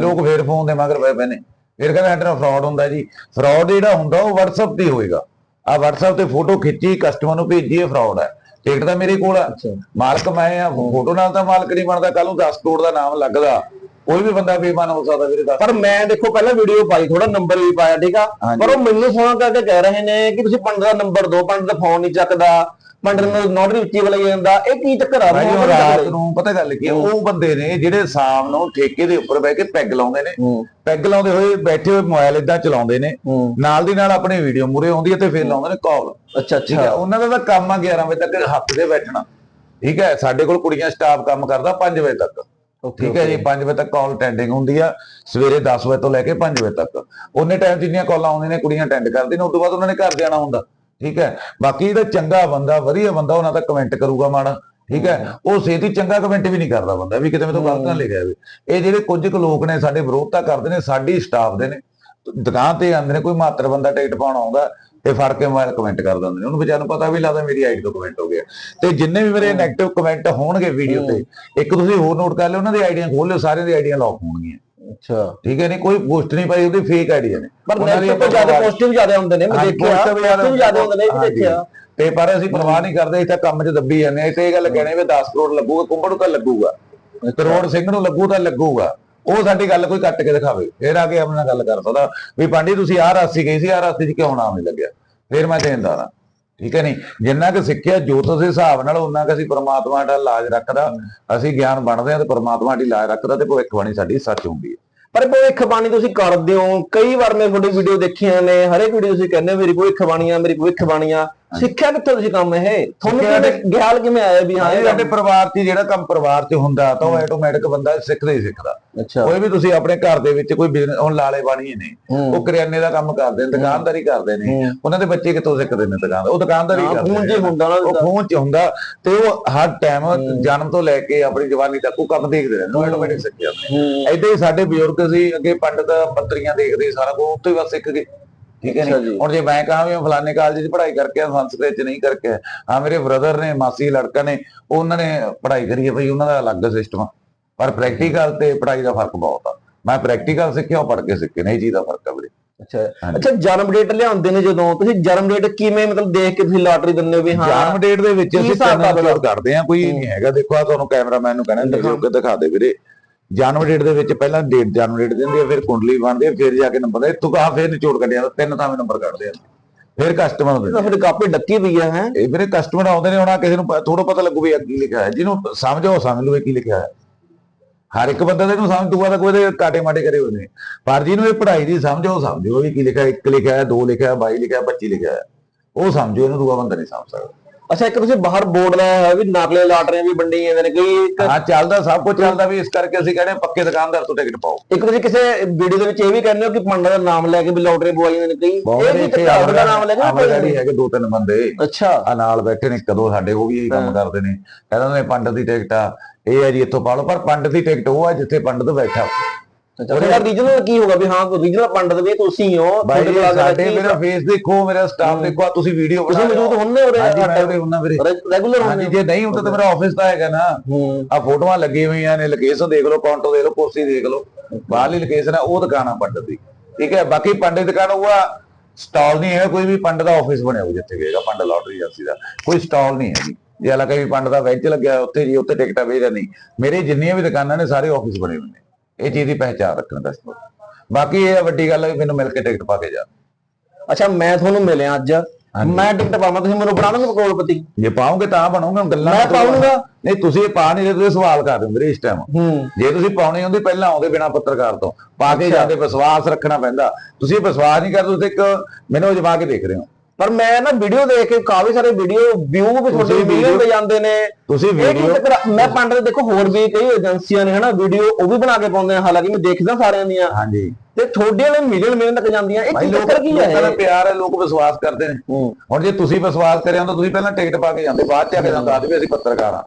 ਲੋਕ ਫੇਰ ਫੋਨ ਦੇ ਮਗਰ ਪਏ ਪਏ ਨੇ। ਫਿਰ ਕਹਿੰਦੇ ਸਾਡੇ ਨਾਲ ਫਰਾਡ ਹੁੰਦਾ ਜੀ। ਫਰਾਡ ਜਿਹੜਾ ਹੁੰਦਾ ਉਹ WhatsApp ਤੇ ਹੋਏਗਾ। ਆ WhatsApp ਤੇ ਫੋਟੋ ਖਿੱਚੀ ਕਸਟਮਰ ਨੂੰ ਭੇਜੀ ਇਹ ਫਰਾਡ ਹੈ। ਟਿਕਟ ਤਾਂ ਮੇਰੇ ਕੋਲ ਆ। ਮਾਲਕ ਮੈਂ ਆ ਫੋਟੋ ਨਾਲ ਤਾਂ ਮਾਲਕ ਨਹੀਂ ਬਣਦਾ ਕੱਲ ਨੂੰ 10 ਕਰੋੜ ਦਾ ਨਾਮ ਲੱਗਦਾ। ਕੋਈ ਵੀ ਬੰਦਾ ਬੇਈਮਾਨ ਹੋ ਸਕਦਾ ਵੀਰੇ ਦੱਸ। ਪਰ ਮੈਂ ਦੇਖੋ ਪਹਿਲਾਂ ਵੀਡੀਓ ਪਾਈ ਥੋੜਾ ਨੰਬਰ ਵੀ ਪਾਇਆ ਠੀਕ ਆ। ਪਰ ਉਹ ਮੈਨੂੰ ਫੋਨ ਕਰਕੇ ਕਹਿ ਰਹੇ ਨੇ ਕਿ ਤੁਸੀਂ ਪੰਡਤ ਦਾ ਨੰਬਰ ਦੋ ਪੰਡਤ ਦਾ ਫੋਨ ਨਹੀਂ ਚੱਕਦਾ ਪੰਡਤ ਨੂੰ ਨੋਟਰੀ ਉੱਚੀ ਵਾਲਾ ਜਾਂਦਾ ਇਹ ਕੀ ਚੱਕਰ ਆ? ਉਹ ਨਹੀਂ ਰਾਤ। ਨੂੰ ਪਤਾ ਗੱਲ ਕੀ ਉਹ ਬੰਦੇ ਨੇ ਜਿਹੜੇ ਸ਼ਾਮ ਨੂੰ ਠੇਕੇ ਦੇ ਉੱਪਰ ਬਹਿ ਕੇ ਪੈਗ ਲਾਉਂਦੇ ਨੇ ਹੂੰ। ਪੈਗ ਲਾਉਂਦੇ ਹੋਏ ਬੈਠੇ ਹੋਏ ਮੋਬਾਈਲ ਇਦਾਂ ਚਲਾਉਂਦੇ ਨੇ ਹੂੰ। ਨਾਲ ਦੀ ਨਾਲ ਆਪਣੀ ਵੀਡੀਓ ਮੂਰੇ ਆਉਂਦੀ ਹੈ ਤੇ ਫਿਰ ਲਾਉਂਦੇ ਨੇ ਕਾਲ ਅੱਛਾ ਠੀਕ ਹੈ ਉਹਨਾਂ ਦਾ ਤਾਂ ਕੰਮ ਆ 11 ਵਜੇ ਤੱਕ ਹੱਥ ਦੇ ਬੈਠਣਾ। ਠੀਕ ਹੈ ਸਾਡੇ ਕੋਲ ਕੁੜੀਆਂ ਸਟਾਫ ਕੰਮ ਕਰਦਾ 5 ਵਜੇ ਤੱਕ। ਠੀਕ ਹੈ ਜੀ 5 ਵਜੇ ਤੱਕ ਕਾਲ ਅਟੈਂਡਿੰਗ ਹੁੰਦੀ ਆ ਸਵੇਰੇ 10 ਵਜੇ ਤੋਂ ਲੈ ਕੇ 5 ਵਜੇ ਤੱਕ। ਉਹਨੇ ਟਾਈਮ ਜਿੰਨੀਆਂ ਕਾਲਾਂ ਆਉਂਦੀਆਂ ਨੇ ਕੁੜੀਆਂ ਅਟੈਂਡ ਕਰਦੀਆਂ ਨੇ ਉਸ ਤੋਂ ਬਾਅਦ ਉਹਨਾਂ ਨੇ ਘਰ ਜਾਣਾ ਹੁੰਦਾ ਠੀਕ ਹੈ? ਬਾਕੀ ਜਿਹੜਾ ਚੰਗਾ ਬੰਦਾ ਵਧੀਆ ਬੰਦਾ ਉਹਨਾਂ ਦਾ ਕਮੈਂਟ ਕਰੂਗਾ ਮਾੜਾ ਠੀਕ ਹੈ? ਉਹ ਛੇਤੀ ਚੰਗਾ ਕਮੈਂਟ ਵੀ ਨਹੀਂ ਕਰਦਾ ਬੰਦਾ ਵੀ ਕਿਤੇ ਮੈਨੂੰ ਗਲਤ ਨਾ ਲਿਖਿਆ ਜਾਵੇ ਇਹ ਜਿਹੜੇ ਕੁਝ ਕੁ ਲੋਕ ਨੇ ਸਾਡੇ ਵਿਰੋਧਤਾ ਕਰਦੇ ਨੇ ਸਾਡੀ ਸਟਾਫ ਦੇ ਨੇ। ਦੁਕਾਨ ਤੇ ਆਉਂਦੇ ਨੇ ਕੋਈ ਮਾਤਰ ਬੰਦਾ ਟਿਕਟ ਪਾਉਣ ਆਉਂਦਾ ਤੇ ਫੜ ਕੇ ਮੋਬਾਈਲ ਕਮੈਂਟ ਕਰ ਦਿੰਦੇ ਨੇ। ਉਹਨੂੰ ਵਿਚਾਰ ਨੂੰ ਪਤਾ ਵੀ ਲੱਗਦਾ ਮੇਰੀ ਆਈਡੀ ਤੋਂ ਕਮੈਂਟ ਹੋ ਗਿਆ। ਤੇ ਜਿੰਨੇ ਵੀ ਮੇਰੇ 네ਗੇਟਿਵ ਕਮੈਂਟ ਹੋਣਗੇ ਵੀਡੀਓ ਤੇ ਇੱਕ ਤੁਸੀਂ ਹੋਰ ਨੋਟ ਕਰ ਲਿਓ ਉਹਨਾਂ ਦੀ ਆਈਡੀਆਂ ਖੋਲ ਲਿਓ ਸਾਰਿਆਂ ਦੀ ਆਈਡੀਆਂ ਲੌਕ ਹੋਣਗੀਆਂ। ਅੱਛਾ। ਠੀਕ ਹੈ ਨਹੀਂ ਕੋਈ ਪੋਸਟ ਨਹੀਂ ਪਾਈ ਉਹਦੀ ਫੇਕ ਆਈਡੀਆਂ ਨੇ ਪਰ ਦੀਆਂ ਤੋਂ ਜ਼ਿਆਦਾ ਪੋਜ਼ਿਟਿਵ ਜ਼ਿਆਦਾ ਹੁੰਦੇ ਨੇ ਮੈਂ ਦੇਖਿਆ positive ਜ਼ਿਆਦਾ ਹੁੰਦੇ ਨੇ ਵੀ। ਦੇਖਿਆ। ਤੇ ਪਰ ਅਸੀਂ ਪਰਵਾਹ ਨਹੀਂ ਕਰਦੇ ਇੱਥੇ ਕੰਮ 'ਚ ਦੱਬੀ ਜਾਂਦੇ ਆ ਇੱਥੇ ਇਹ ਗੱਲ ਕਹਿਣੇ ਵੀ 10 ਕਰੋੜ ਲੱਗੂਗਾ ਕੁੰਬੜ ਨੂੰ ਤਾਂ ਲੱਗੂਗਾ। ਕਰੋੜ ਸਿੰਘ ਨੂੰ ਲੱਗੂ ਤਾਂ ਲੱਗੂਗਾ। ਉਹ ਸਾਡੀ ਗੱਲ ਕੋਈ ਕੱਟ ਕੇ ਦਿਖਾਵੇ। ਫਿਰ ਆ ਕੇ ਆਪਣੇ ਨਾਲ ਗੱਲ ਕਰ ਸਕਦਾ। ਵੀ ਪਾਂਡੀ, ਤੁਸੀਂ ਆਹ ਰਾਸੀ ਗਈ ਸੀ, ਆਹ ਰਾਸੀ 'ਚ ਕਿਉਂ ਨਾਮ ਨਹੀਂ ਲੱਗਿਆ? ਫਿਰ ਮੈਂ ਦੇਣਦਾਰ ਹਾਂ ਠੀਕ ਹੈ ਨਹੀਂ ਜਿੰਨਾ ਕਿ ਸਿੱਖਿਆ ਜੋਤਿਸ਼ ਦੇ ਹਿਸਾਬ ਨਾਲ ਉਹਨਾਂ ਕਿ ਅਸੀਂ ਪ੍ਰਮਾਤਮਾ ਦਾ ਲਾਜ ਰੱਖਦਾ। ਅਸੀਂ ਗਿਆਨ ਬਣਦੇ ਹਾਂ ਤੇ ਪਰਮਾਤਮਾ ਦੀ ਲਾਜ ਰੱਖਦਾ ਤੇ ਭਵਿੱਖਬਾਣੀ ਸਾਡੀ ਸੱਚ ਹੁੰਦੀ ਹੈ। ਪਰ ਭਵਿੱਖ ਬਾਣੀ ਤੁਸੀਂ ਕਰਦੇ ਹੋ। ਕਈ ਵਾਰ ਮੈਂ ਤੁਹਾਡੀ ਵੀਡੀਓ ਦੇਖੀਆਂ ਨੇ, ਹਰੇਕ ਵੀਡੀਓ ਤੁਸੀਂ ਕਹਿੰਦੇ ਹੋ, ਮੇਰੀ ਭਵਿੱਖਬਾਣੀ ਆ, ਮੇਰੀ ਭਵਿੱਖਬਾਣੀ ਆ। ਸਿੱਖਿਆ ਕਿੱਥੋਂ ਤੁਸੀਂ ਕੰਮ ਇਹ? ਤੁਹਾਨੂੰ ਕਿਵੇਂ ਗਿਆਲ ਕਿਵੇਂ ਆਇਆ ਵੀ ਹਾਂ ਇਹ ਸਾਡੇ ਪਰਿਵਾਰ 'ਚ ਜਿਹੜਾ ਕੰਮ ਪਰਿਵਾਰ 'ਚ ਹੁੰਦਾ ਤਾਂ ਉਹ ਆਟੋਮੈਟਿਕ ਬੰਦਾ ਸਿੱਖਦਾ ਹੀ ਸਿੱਖਦਾ। ਅੱਛਾ। ਕੋਈ ਵੀ ਤੁਸੀਂ ਆਪਣੇ ਘਰ ਦੇ ਵਿੱਚ ਕੋਈ ਬਿਜ਼ਨਸ ਹੁਣ ਲਾਲੇ ਬਾਣੀ ਨੇ। ਉਹ ਕਰਿਆਨੇ ਦਾ ਕੰਮ ਕਰਦੇ ਨੇ ਦੁਕਾਨਦਾਰੀ ਕਰਦੇ ਨੇ। ਉਹਨਾਂ ਦੇ ਬੱਚੇ ਕਿੱਥੋਂ ਸਿੱਖਦੇ ਨੇ ਦੁਕਾਨ? ਉਹ ਦੁਕਾਨਦਾਰੀ ਕਰਦੇ ਫੋਨ 'ਚ ਨੇ। ਹੁੰਦਾ ਨਾ ਉਹ ਫੋਨ 'ਚ ਹੁੰਦਾ ਤੇ ਉਹ ਹਰ ਟਾਈਮ ਜਨਮ ਤੋਂ ਲੈ ਕੇ ਆਪਣੀ ਜਵਾਨੀ ਤੱਕ ਉਹ ਕੰਮ ਦੇਖਦੇ ਰਹਿੰਦੇ ਉਹ ਆਟੋਮੈਟਿਕ ਸਿੱਖ ਜਾਂਦੇ ਹੂੰ। ਸਾਡੇ ਬਜ਼ੁਰਗ ਸੀ ਅੱਗੇ ਪੰਡਤ ਮੰਤਰੀਆਂ ਦੇਖਦੇ ਸਾਰਾ ਕੁਝ ਉੱਥੇ ਹੀ ਬਸ ਸਿੱਖ ਗਏ। ਠੀਕ ਹੈ ਨਹੀਂ। ਹੁਣ ਜੇ ਮੈਂ ਕਹਾਂ ਵੀ ਫਲਾਣੇ ਕਾਲਜ 'ਚ ਪੜ੍ਹਾਈ ਕਰਕੇ ਆ ਸੰਸਕ੍ਰਿਤ 'ਚ ਨਹੀਂ ਕਰਕੇ। ਹਾਂ ਮੇਰੇ ਬ੍ਰਦਰ ਨੇ ਮਾਸੀ ਲੜਕਾ ਨੇ ਉਹਨਾਂ ਨੇ ਪੜ੍ਹਾਈ ਕਰੀ ਹੈ ਭਈ ਉਹਨਾਂ ਦਾ ਅਲੱਗ ਸਿਸਟਮ ਆ। ਪਰ ਪ੍ਰੈਕਟੀਕਲ ਤੇ ਪੜ੍ਹਾਈ ਦਾ ਫ਼ਰਕ ਬਹੁਤ ਆ। ਮੈਂ ਪ੍ਰੈਕਟੀਕਲ ਸਿੱਖਿਆ ਉਹ ਪੜ੍ਹ ਕੇ ਸਿੱਖੇ ਨਹੀਂ ਜੀ ਦਾ ਫ਼ਰਕ ਆ ਵੀਰੇ। ਅੱਛਾ। ਅੱਛਾ ਜਨਮ ਡੇਟ ਲਿਆਉਂਦੇ ਨੇ ਜਦੋਂ? ਤੁਸੀਂ ਜਨਮ ਡੇਟ ਕਿਵੇਂ ਮਤਲਬ ਦੇਖ ਕੇ ਤੁਸੀਂ ਲਾਟਰੀ ਦਿੰਦੇ ਹੋ ਵੀ ਹਾਂ ਜਨਮ ਡੇਟ ਦੇ ਵਿੱਚ ਅਸੀਂ ਤਿੰਨ ਅਪਲੋਡ ਕਰਦੇ ਆ ਕੋਈ ਨਹੀਂ ਹੈਗਾ। ਦੇਖੋ ਆ ਤੁਹਾਨੂੰ ਕੈਮਰਾਮੈਨ ਨੂੰ ਕਹਿਣਾ ਦਿਖਾਓ। ਕਿ ਦਿਖਾ ਦੇ ਵੀਰੇ। ਜਨਮ ਡੇਟ ਦੇ ਵਿੱਚ ਪਹਿਲਾਂ ਡੇਟ ਜਨਮ ਡੇਟ ਦਿੰਦੇ ਆ ਫਿਰ ਕੁੰਡਲੀ ਬਣਦੀ ਆ ਫਿਰ ਜਾ ਕੇ ਨੰਬਰ ਇੱਥੋਂ ਕਹਾ ਫਿਰ ਨਿਚੋੜ ਕੱਢਿਆ ਜਾਂਦਾ, ਤਿੰਨ ਥਾਵੇਂ ਨੰਬਰ ਕੱਢਦੇ ਆ। ਫਿਰ ਕਸਟਮਰ ਆ। ਫਿਰ ਕਾਪੀ ਡੱਕੀ ਪਈ ਆ ਹੈ? ਇਹ ਵੀਰੇ ਕਸਟਮਰ ਆਉਂਦੇ ਨੇ ਉਹਨਾਂ ਕਿਸੇ ਨੂੰ ਥੋੜਾ ਪਤਾ ਲੱਗੂ ਵੀ ਕੀ ਲਿਖਿਆ ਹੈ। ਜਿਹਨੂੰ ਸਮਝੋ ਸਮਝ ਲਓ ਇਹ ਕੀ ਲਿਖਿਆ ਹੈ। ਹਰ ਇੱਕ ਬੰਦਾ ਦੇ ਨੂੰ ਸਮਝ ਦੂਗਾ ਤਾਂ ਕੋਈ ਦੇ ਕਾਟੇ ਮਾਟੇ ਕਰੇ ਹੋਏ ਨੇ। ਪਰ ਜਿਹਨੂੰ ਇਹ ਪੜ੍ਹਾਈ ਦੀ ਸਮਝੋ ਸਮਝੋ ਵੀ ਕੀ ਲਿਖਿਆ ਇੱਕ ਲਿਖਿਆ ਹੈ ਦੋ ਲਿਖਿਆ ਹੈ 22 ਲਿਖਿਆ ਹੈ 25 ਲਿਖਿਆ ਹੈ। ਉਹ ਸਮਝੋ ਇਹਨੂੰ ਦੂਆ ਬੰਦਾ ਨਹੀਂ ਸਮਝ ਸਕਦਾ। ਅੱਛਾ ਇੱਕ ਤੁਸੀਂ ਬਾਹਰ ਬੋਰਡ ਲਾਇਆ ਹੋਇਆ ਵੀ ਨਕਲੇ ਲਾਟਰੀਆਂ ਵੀ ਵੰਡੀ ਜਾਂਦੇ ਨੇ ਕਈ ਇੱਕ ਹਾਂ ਚੱਲਦਾ ਸਭ ਕੁਝ ਚੱਲਦਾ ਵੀ ਇਸ ਕਰਕੇ ਅਸੀਂ ਕਹਿੰਦੇ ਹਾਂ ਪੱਕੇ ਦੁਕਾਨਦਾਰ ਤੋਂ ਟਿਕਟ ਪਾਓ। ਇੱਕ ਤੁਸੀਂ ਕਿਸੇ ਵੀਡੀਓ ਦੇ ਵਿੱਚ ਇਹ ਵੀ ਕਹਿੰਦੇ ਹੋ ਕਿ ਪੰਡਤ ਦਾ ਨਾਮ ਲੈ ਕੇ ਵੀ ਲਾਟਰੀ ਪਵਾਈ ਜਾਂਦੇ ਨੇ ਕਈ ਇਹ ਵੀ ਇੱਥੇ ਪੰਡਤ ਦਾ ਨਾਮ ਲੈ ਕੇ ਅਮਰ ਗਾੜੀ ਹੈਗੇ ਦੋ ਤਿੰਨ ਬੰਦੇ। ਅੱਛਾ। ਆ ਨਾਲ ਬੈਠੇ ਨੇ ਕਦੋਂ ਸਾਡੇ ਉਹ ਵੀ ਇਹੀ ਕੰਮ ਕਰਦੇ ਨੇ। ਕਹਿੰਦੇ ਨੇ ਪੰਡਤ ਦੀ ਟਿਕਟ ਆ। ਇਹ ਹੈ ਜੀ ਇੱਥੋਂ ਪਾ ਲਓ ਪਰ ਪੰਡਤ ਦੀ ਟਿਕਟ ਉਹ ਆ ਜਿੱਥੇ ਪੰਡਤ ਬੈਠਾ। ਉਹਦਾ ਰੀਜਨਲ ਕੀ ਹੋਗਾ ਵੀ ਹਾਂ ਰੀਜਨਲ ਪੰਡਤ ਵੀ ਤੁਸੀਂ ਹੋ ਬਾਈ ਸਾਡੇ ਮੇਰਾ ਫੇਸ ਦੇਖੋ ਮੇਰਾ ਸਟਾਫ ਦੇਖੋ ਤੁਸੀਂ ਵੀਡੀਓ ਤੁਸੀਂ ਮੌਜੂਦ ਹੁੰਦੇ ਹੋ ਹਾਂਜੀ ਮੈਂ ਉਰੇ ਹੁੰਨਾ ਵੀਰੇ। ਰੈਗੂਲਰ ਹੁੰਦੇ ਜੇ ਨਹੀਂ ਹੁੰਦਾ ਤਾਂ ਮੇਰਾ ਆਫਿਸ ਤਾਂ ਹੈਗਾ ਨਾ। ਹੂੰ। ਆ ਫੋਟੋਆਂ ਲੱਗੀਆਂ ਹੋਈਆਂ ਨੇ ਲੋਕੇਸ਼ਨ ਦੇਖ ਲਓ ਕਾਊਂਟਰ ਦੇਖ ਲਓ ਕੁਰਸੀ ਦੇਖ ਲਓ। ਬਾਹਰਲੀ ਲੋਕੇਸ਼ਨ ਆ ਉਹ ਦੁਕਾਨ ਪੰਡਤ ਦੀ। ਠੀਕ ਹੈ ਬਾਕੀ ਪੰਡਤ ਦੁਕਾਨ ਉਹ ਆ ਸਟਾਲ ਨਹੀਂ ਹੈ ਕੋਈ ਵੀ ਪੰਡਤ ਦਾ ਆਫਿਸ ਬਣਿਆ ਹੋਊ ਜਿੱਥੇ ਗਏਗਾ ਪੰਡਤ ਲਾਟਰੀ ਏਜੰਸੀ ਦਾ। ਕੋਈ ਸਟਾਲ ਨਹੀਂ ਹੈ ਜੀ ਜੇ ਹਾਲਾਂਕਿ ਵੀ ਪੰਡਤ ਦਾ ਵੈਂਚ ਲੱਗਿਆ ਉੱਥੇ ਜੀ ਉੱਥੇ ਟਿਕਟਾਂ ਵੇਚਦਾ ਨਹੀਂ ਮੇਰੇ ਜਿੰਨੀਆਂ ਵੀ ਦੁਕਾਨਾਂ ਨੇ ਸਾਰੇ ਆਫਿਸ ਬਣੇ ਹੋਏ ਨੇ। ਇਹ ਚੀਜ਼ ਦੀ ਪਹਿਚਾਣ ਰੱਖਣ ਦਾ ਬਾਕੀ ਇਹ ਆ ਵੱਡੀ ਗੱਲ ਹੈ ਵੀ ਮੈਨੂੰ ਮਿਲ ਕੇ ਟਿਕਟ ਪਾ ਕੇ ਜਾ। ਅੱਛਾ ਮੈਂ ਤੁਹਾਨੂੰ ਮਿਲਿਆ ਅੱਜ। ਮੈਂ ਟਿਕਟ ਪਾਵਾਂ ਤੁਸੀਂ ਮੈਨੂੰ ਬਣਾ ਦੋਗੇ ਕੋਲਪਤੀ ਜੇ ਪਾਉਂਗੇ ਤਾਂ ਬਣੂਗਾ ਗੱਲਾਂ ਮੈਂ। ਪਾਊਂਗਾ। ਨਹੀਂ ਤੁਸੀਂ ਇਹ ਪਾ ਨਹੀਂ ਰਹੇ ਤੁਸੀਂ ਸਵਾਲ ਕਰ ਰਹੇ ਹੋ ਵੀਰੇ ਇਸ ਟਾਈਮ ਜੇ ਤੁਸੀਂ ਪਾਉਣੀ ਹੁੰਦੀ ਪਹਿਲਾਂ ਆਉਂਦੇ ਬਿਨਾ ਪੱਤਰਕਾਰ ਤੋਂ। ਪਾ ਕੇ। ਜਾਂਦੇ ਵਿਸ਼ਵਾਸ ਰੱਖਣਾ ਪੈਂਦਾ। ਤੁਸੀਂ ਵਿਸ਼ਵਾਸ ਨਹੀਂ ਕਰਦੇ ਤੁਸੀਂ ਇੱਕ ਮੈਨੂੰ ਅਜਮਾ ਕੇ ਦੇਖ ਰਹੇ ਹੋ। ਪਰ ਮੈਂ ਨਾ ਵੀਡੀਓ ਦੇਖ ਕੇ ਕਾਫੀ ਸਾਰੇ ਵੀਡੀਓ ਵਿਊ ਵੀ ਤੁਹਾਡੇ ਤੁਸੀਂ video- ਤੇ ਜਾਂਦੇ ਨੇ। ਤੁਸੀਂ ਇਹ ਕੀ ਵੀਡੀਓ ਚੱਕਰ ਆ? ਮੈਂ ਪੰਡਤ ਦੇਖੋ ਹੋਰ ਵੀ ਕਈ ਏਜੰਸੀਆਂ ਨੇ ਹਨਾ ਵੀਡੀਓ ਉਹ ਵੀ ਬਣਾ ਕੇ ਪਾਉਂਦੇ ਆ। ਹਾਲਾਂਕਿ ਮੈਂ ਦੇਖਦਾ ਸਾਰਿਆਂ ਦੀਆਂ। ਹਾਂਜੀ। ਤੇ ਤੁਹਾਡੇ ਵਾਲੇ ਮਿਲੀਅਨ ਮਿਲੀਅਨ ਤੱਕ ਜਾਂਦੀਆਂ। ਇਹ ਭਾਈ ਕੀ ਲੋਕ ਚੱਕਰ ਕੀ ਲੋਕਾਂ ਦਾ ਹੈ ਪਿਆਰ ਹੈ ਲੋਕ ਵਿਸ਼ਵਾਸ ਕਰਦੇ ਨੇ। ਹੂੰ। ਹੁਣ ਜੇ ਤੁਸੀਂ ਵਿਸ਼ਵਾਸ ਕਰਿਆ ਹੁੰਦਾ ਤੁਸੀਂ ਪਹਿਲਾਂ ਟਿਕਟ ਪਾ ਕੇ ਜਾਂਦੇ ਬਾਅਦ ਚ ਆ ਕੇ ਦੱਸਦੇ ਵੀ ਅਸੀਂ ਪੱਤਰਕਾਰ ਆ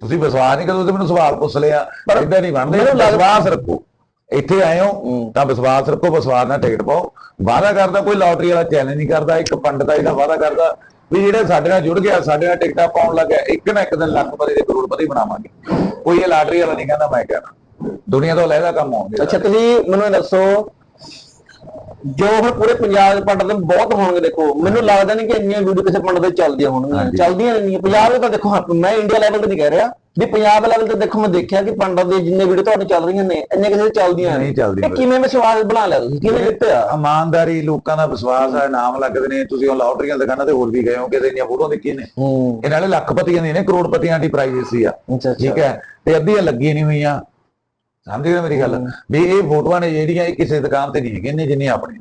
ਤੁਸੀਂ ਵਿਸ਼ਵਾਸ ਨਹੀਂ ਕਰਦੇ ਤੁਸੀਂ ਮੈਨੂੰ ਸਵਾਲ ਪੁੱਛ ਲਿਆ। ਪਰ ਇਦਾਂ ਨਹੀਂ ਬਣਦੇ। ਮੈਨੂੰ ਲੱਗਦਾ- ਵਿਸ਼ਵਾਸ ਰੱਖੋ। ਇੱਥੇ ਆਏ ਹੋ। ਤਾਂ ਵਿਸ਼ਵਾਸ ਰੱਖੋ ਵਿਸ਼ਵਾਸ ਨਾਲ ਟਿਕਟ ਪਾਓ। ਵਾਅਦਾ ਕਰਦਾ ਕੋਈ ਲਾਟਰੀ ਵਾਲਾ ਚੈਲੰਜ ਨਹੀਂ ਕਰਦਾ ਇੱਕ ਪੰਡਤ ਆ ਜਿਹੜਾ ਵਾਅਦਾ ਕਰਦਾ ਵੀ ਜਿਹੜੇ ਸਾਡੇ ਨਾਲ ਜੁੜ ਗਿਆ ਸਾਡੇ ਨਾਲ ਟਿਕਟਾਂ ਪਾਉਣ ਲੱਗਿਆ ਇੱਕ ਨਾ ਇੱਕ ਦਿਨ ਲੱਖਪਤੀ ਦੇ ਕਰੋੜਪਤੀ ਬਣਾਵਾਂਗੇ। ਕੋਈ ਇਹ ਲਾਟਰੀ ਵਾਲਾ ਨਹੀਂ ਕਹਿੰਦਾ ਮੈਂ ਕਹਿੰਦਾ ਦੁਨੀਆ ਤੋਂ ਲੈਦਾ ਕੰਮ ਆਉਂਦੇ ਅੱਛਾ ਤੁਸੀਂ ਮੈਨੂੰ ਇਹ ਦੱਸੋ ਜੋ ਹੁਣ ਪੂਰੇ ਪੰਜਾਬ ਦੇ ਪੰਡਤ ਬਹੁਤ ਹੋਣਗੇ ਦੇਖੋ। ਮੈਨੂੰ ਲੱਗਦਾ ਨਹੀਂ ਕਿ ਇੰਨੀਆਂ ਵੀਡੀਓ ਕਿਸੇ ਪੰਡਤ ਦੇ ਚੱਲਦੀਆਂ ਹੋਣਗੀਆਂ। ਚੱਲਦੀਆਂ ਨਹੀਂ ਪੰਜਾਬ ਦੇ ਤਾਂ ਦੇਖੋ ਮੈਂ ਇੰਡੀਆ ਲੈਵਲ ਤੇ ਨਹੀਂ ਕਹਿ ਰਿਹਾ। ਵੀ ਪੰਜਾਬ ਲੈਵਲ ਤੇ ਦੇਖੋ ਮੈਂ ਦੇਖਿਆ ਕਿ ਪੰਡਤ ਦੇ ਜਿੰਨੇ ਵੀਡੀਓ ਤੁਹਾਡੇ ਚੱਲ ਰਹੀਆਂ ਨੇ ਇੰਨੇ ਕਿਸੇ ਦੇ ਚੱਲਦੀਆਂ ਨਹੀਂ ਚੱਲਦੀਆਂ। ਕਿਵੇਂ ਵਿਸ਼ਵਾਸ ਬਣਾ ਲਿਆ ਤੁਸੀਂ? ਕਿਵੇਂ ਜਿੱਤਿਆ? ਇਮਾਨਦਾਰੀ ਲੋਕਾਂ ਦਾ ਵਿਸ਼ਵਾਸ ਹੈ ਨਾਮ ਲੱਗਦੇ ਨੇ। ਤੁਸੀਂ ਉਹ ਲਾਟਰੀਆਂ ਦੁਕਾਨਾਂ ਤੇ ਹੋਰ ਵੀ ਗਏ ਹੋ ਕਿਤੇ ਇੰਨੀਆਂ ਫੋਟੋਆਂ ਦੇਖੀਆਂ ਨੇ। ਹੂੰ। ਇਹ ਨਾਲੇ ਲੱਖਪਤੀਆਂ ਦੀਆਂ ਨੇ ਕਰੋੜਪਤੀਆਂ ਦੀ ਪ੍ਰਾਈਵੇਸੀ ਆ। ਠੀਕ ਹੈ? ਤੇ ਅੱਧੀਆਂ ਲੱਗੀਆਂ ਨਹੀਂ ਹੋਈਆਂ। ਸਮਝ ਗਏ ਮੇਰੀ ਗੱਲ? ਵੀ ਇਹ ਫੋਟੋਆਂ ਨੇ ਜਿਹੜੀਆਂ ਇਹ ਕਿਸੇ ਦੁਕਾਨ ਤੇ ਨਹੀਂ ਹੈਗੀਆਂ ਨੇ ਜਿੰਨੀਆਂ ਆਪਣੀਆਂ।